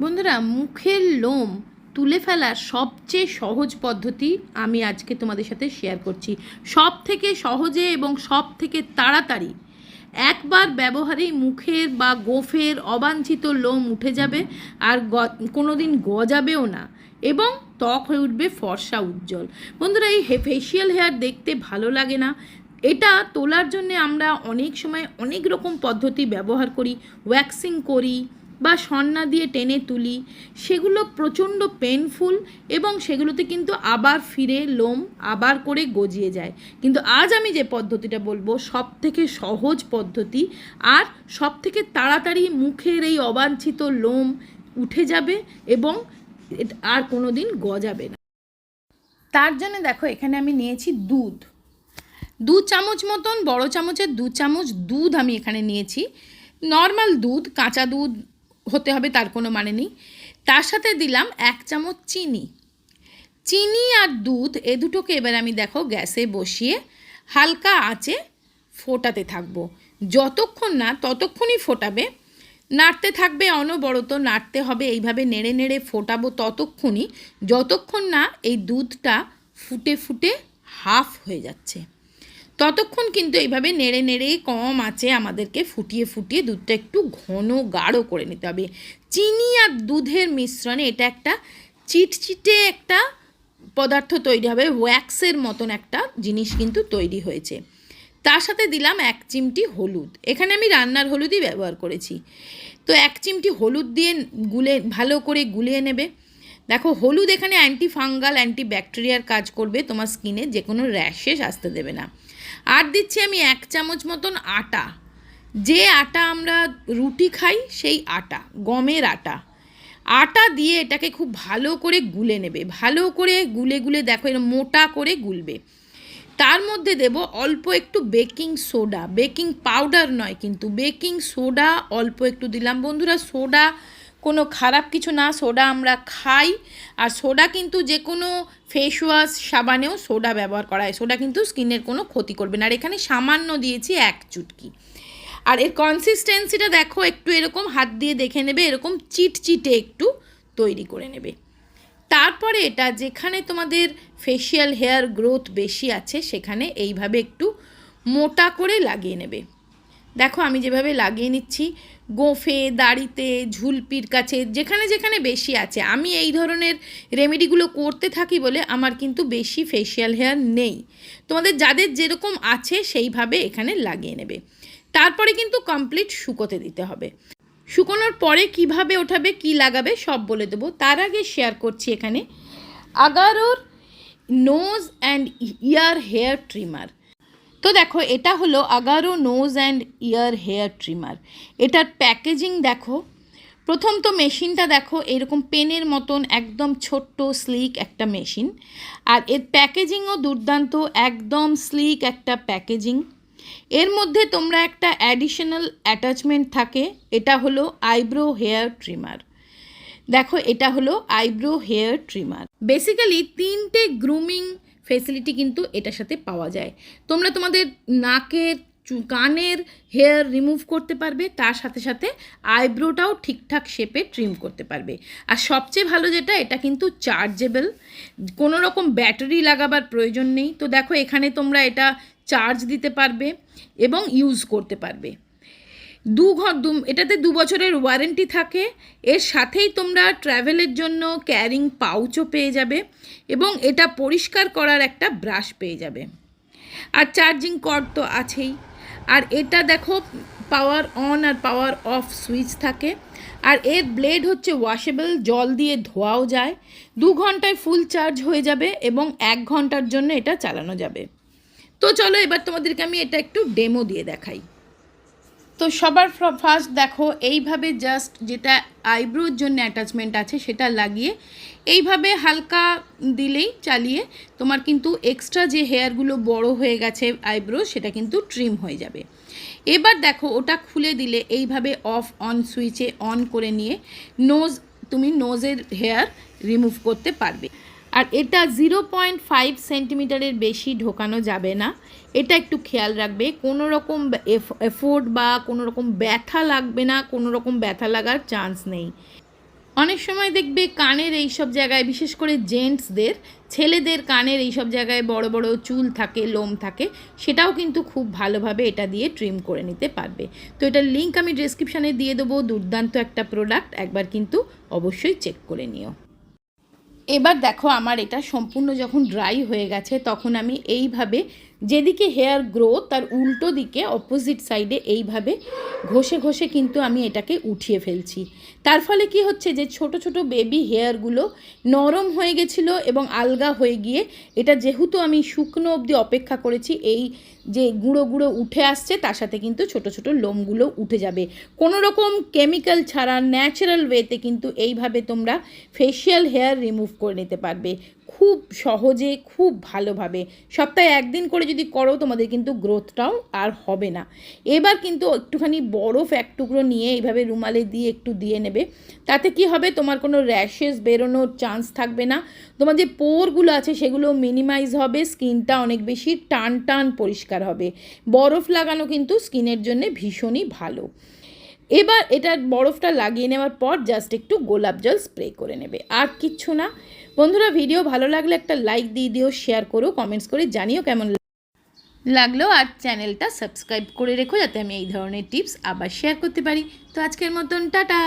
বন্ধুরা, মুখের লোম তুলে ফেলার সবচেয়ে সহজ পদ্ধতি আমি আজকে তোমাদের সাথে শেয়ার করছি। সব থেকে সহজে এবং সব থেকে তাড়াতাড়ি। একবার ব্যবহারেই মুখের বা গোফের অবাঞ্ছিত লোম উঠে যাবে আর কোনো দিন গজাবেও না এবং ত্বক হয়ে উঠবে ফর্সা উজ্জ্বল। বন্ধুরা, এই ফেসিয়াল হেয়ার দেখতে ভালো লাগে না। এটা তোলার জন্য আমরা অনেক সময় অনেক রকম পদ্ধতি ব্যবহার করি ওয়্যাক্সিং করি বা সন্না দিয়ে টেনে তুলি, সেগুলো প্রচণ্ড পেনফুল এবং সেগুলোতে কিন্তু আবার ফিরে লোম আবার করে গজিয়ে যায়। কিন্তু আজ আমি যে পদ্ধতিটা বলব সব থেকে সহজ পদ্ধতি আর সব থেকে তাড়াতাড়ি মুখের এই অবাঞ্ছিত লোম উঠে যাবে এবং আর কোনো দিন গজাবে না। তার জন্য দেখো, এখানে আমি নিয়েছি দুধ। দু চামচ মতন, বড় চামচের দু চামচ দুধ আমি এখানে নিয়েছি। নর্মাল দুধ, কাঁচা দুধ হতে হবে, তার কোনো মানে নেই। তার সাথে দিলাম এক চামচ চিনি। চিনি আর দুধ, এ দুটোকে এবার আমি দেখো গ্যাসে বসিয়ে হালকা আঁচে ফোটাতে থাকব। যতক্ষণ না, ততক্ষণই ফোটাবে। নাড়তে থাকবে অনবরত, নাড়তে হবে, এইভাবে নেড়ে নেড়ে ফোটাবো ততক্ষণই। যতক্ষণ না এই দুধটা ফুটে ফুটে হাফ হয়ে যাচ্ছে। ততক্ষণ কিন্তু এইভাবে নেড়ে নেড়ে কম আছে আমাদেরকে ফুটিয়ে ফুটিয়ে দুধটা একটু ঘন গাঢ় করে নিতে হবে। চিনি আর দুধের মিশ্রণে এটা একটা চিটচিটে একটা পদার্থ তৈরি হবে ওয়্যাক্সের মতন একটা জিনিস কিন্তু তৈরি হয়েছে। তার সাথে দিলাম এক চিমটি হলুদ। এখানে আমি রান্নার হলুদই ব্যবহার করেছি। তো এক চিমটি হলুদ দিয়ে গুলে, ভালো করে গুলিয়ে নেবে। দেখো, হলুদ এখানে অ্যান্টি ফাঙ্গাল অ্যান্টি ব্যাকটেরিয়ার কাজ করবে, তোমার স্কিনে যে কোনো র্যাশেস আসতে দেবে না। আর দিচ্ছি আমি এক চামচ মতন আটা। যে আটা আমরা রুটি খাই, সেই আটা, গমের আটা। আটা দিয়ে এটাকে খুব ভালো করে গুলে নেবে। ভালো করে গুলে গুলে দেখো এরকম মোটা করে গুলবে। তার মধ্যে দেব অল্প একটু বেকিং সোডা। বেকিং পাউডার নয় কিন্তু বেকিং সোডা অল্প একটু দিলাম। বন্ধুরা, সোডা কোনো খারাপ কিছু না, সোডা আমরা খাই। আর সোডা কিন্তু যে কোনো ফেস ওয়াশ সাবানেও সোডা ব্যবহার করা হয়। সোডা কিন্তু স্কিনের কোনো ক্ষতি করবে না। আর এখানে সামান্য দিয়েছি এক চুটকি। আর এর কনসিস্টেন্সিটা দেখো, একটু এরকম হাত দিয়ে দেখে নেবে, এরকম চিটচিটে একটু তৈরি করে নেবে। তারপরে এটা, যেখানে তোমাদের ফেসিয়াল হেয়ার গ্রোথ বেশি আছে, সেখানে এইভাবে একটু মোটা করে লাগিয়ে নেবে। দেখো আমি যেভাবে লাগিয়ে নিচ্ছি, গোফে, দাড়িতে, ঝুলপির কাছে, যেখানে যেখানে বেশি আছে। আমি এই ধরনের রেমেডিগুলো করতে থাকি বলে আমার কিন্তু বেশি ফেশিয়াল হেয়ার নেই। তোমাদের যাদের যেরকম আছে সেইভাবে এখানে লাগিয়ে নেবে। তারপরে কিন্তু কমপ্লিট শুকোতে দিতে হবে। শুকোনোর পরে কীভাবে ওঠাবে, কি লাগাবে সব বলে দেবো। তার আগে শেয়ার করছি এখানে। আগারোর nose and ear hair trimmer তো দেখো, এটা হলো Agaro nose and ear hair trimmer এটার প্যাকেজিং দেখো, প্রথম তো মেশিনটা দেখো, এরকম পেনের মতন একদম ছোট্ট স্লিক একটা মেশিন। আর এর প্যাকেজিংও দুর্দান্ত, একদম স্লিক একটা প্যাকেজিং এর মধ্যে তোমরা একটা অ্যাডিশনাল অ্যাটাচমেন্ট থাকে, এটা হলো আইব্রো হেয়ার ট্রিমার দেখো, এটা হলো আইব্রো হেয়ার ট্রিমার বেসিক্যালি তিনটে গ্রুমিং ফেসিলিটি কিন্তু এটার সাথে পাওয়া যায়। তোমরা তোমাদের নাকের কানের হেয়ার রিমুভ করতে পারবে, তার সাথে সাথে আইব্রোটাও ঠিকঠাক শেপে ট্রিম করতে পারবে। আর সবচেয়ে ভালো যেটা, এটা কিন্তু চার্জেবল কোনো রকম ব্যাটারি লাগাবার প্রয়োজন নেই। তো দেখো, এখানে তোমরা এটা চার্জ দিতে পারবে এবং ইউজ করতে পারবে। দু ঘর দু, এটাতে দু বছরের ওয়ারেন্টি থাকে। এর সাথেই তোমরা ট্র্যাভেলের জন্য ক্যারিং পাউচও পেয়ে যাবে এবং এটা পরিষ্কার করার একটা ব্রাশ পেয়ে যাবে। আর চার্জিং কর্ড তো আছেই। আর এটা দেখো পাওয়ার অন আর পাওয়ার অফ সুইচ থাকে। আর এর ব্লেড হচ্ছে ওয়াশেবল জল দিয়ে ধোয়াও যায়। দু ঘন্টায় ফুল চার্জ হয়ে যাবে এবং এক ঘণ্টার জন্য এটা চালানো যাবে। তো চলো এবার তোমাদেরকে আমি এটা একটু ডেমো দিয়ে দেখাই। তো সবার ফার্স্ট দেখো, এইভাবে জাস্ট যেটা আইব্রোর জন্য অ্যাটাচমেন্ট আছে সেটা লাগিয়ে, এইভাবে হালকা দিলেই চালিয়ে তোমার কিন্তু এক্সট্রা যে হেয়ারগুলো বড় হয়ে গেছে আইব্রো সেটা কিন্তু ট্রিম হয়ে যাবে। এবার দেখো, ওটা খুলে দিলে এইভাবে অফ অন সুইচে অন করে নিয়ে নোজ তুমি নোজের হেয়ার রিমুভ করতে পারবে। আর এটা জিরো পয়েন্ট ফাইভ সেন্টিমিটারের বেশি ঢোকানো যাবে না। এটা একটু খেয়াল রাখবে, কোনো রকম এফোর্ট বা কোনো রকম ব্যথা লাগবে না, কোনো রকম ব্যথা লাগার চান্স নেই। অনেক সময় দেখবে কানের এই সব জায়গায়, বিশেষ করে জেন্টসদের, ছেলেদের কানের এই সব জায়গায় বড় বড় চুল থাকে, লোম থাকে, সেটাও কিন্তু খুব ভালোভাবে এটা দিয়ে ট্রিম করে নিতে পারবে। তো এটার লিঙ্ক আমি ডেসক্রিপশানে দিয়ে দেবো, দুর্দান্ত একটা প্রোডাক্ট, একবার কিন্তু অবশ্যই চেক করে নিও। এবার দেখো আমার এটা সম্পূর্ণ যখন ড্রাই হয়ে গেছে তখন আমি এইভাবে যেদিকে হেয়ার গ্রো তার উল্টো দিকে অপোজিট সাইডে এইভাবে ঘষে ঘষে কিন্তু আমি এটাকে উঠিয়ে ফেলছি। তার ফলে কি হচ্ছে যে ছোট ছোট বেবি হেয়ারগুলো নরম হয়ে গেছিল এবং আলগা হয়ে গিয়ে এটা যেহেতু আমি শুকনো অবধি অপেক্ষা করেছি, এই যে গুঁড়ো গুঁড়ো উঠে আসছে তার সাথে কিন্তু ছোট ছোট লোমগুলো উঠে যাবে। কোনো রকম কেমিক্যাল ছাড়া ন্যাচারাল ওয়েতে কিন্তু এইভাবে তোমরা ফেশিয়াল হেয়ার রিমুভ করে নিতে পারবে। খুব সহজে, খুব ভালোভাবে। সপ্তাহে একদিন করে যদি করো, তোমাদের কিন্তু গ্রোথটাও আর হবে না। এবার কিন্তু একটুখানি বরফ এক টুকরো নিয়ে এইভাবে রুমালে দিয়ে একটু দিয়ে নেবে। তাতে কি হবে? তোমার কোনো র্যাশেস বেরোনোর চান্স থাকবে না। তোমার যে পোরগুলো আছে, সেগুলো মিনিমাইজ হবে স্কিনটা অনেক বেশি টান টান পরিষ্কার হবে। বরফ লাগানো কিন্তু স্কিনের জন্য ভীষণই ভালো। এবার এটা বরফটা লাগিয়ে নেওয়ার পর জাস্ট একটু গোলাপ জল স্প্রে করে নেবে। আর কিচ্ছু না। বন্ধুরা, ভিডিও ভালো লাগলে একটা লাইক দিয়ে দিও শেয়ার করো কমেন্টস করে জানিও কেমন লাগল আর চ্যানেলটা সাবস্ক্রাইব করে রেখো যাতে আমি এই ধরনের টিপস আবার শেয়ার করতে পারি। তো আজকের মতন, টাটা!